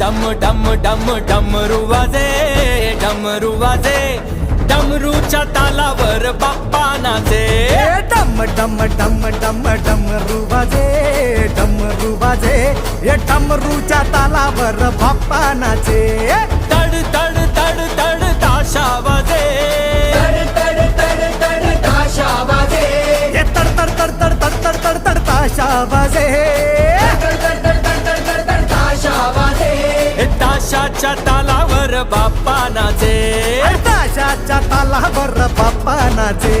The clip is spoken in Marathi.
डम डम डम डमरू वाजे डमरू वाजे डमरूच्या तालावर बाप्पा नाचे. डम डम डम डम डमरू वाजे डमरू वाजे ए डमरूच्या तालावर बाप्पा नाचे. ताशाच्या तालावर बाप्पा नाचे ताशाच्या तालावर बाप्पा नाचे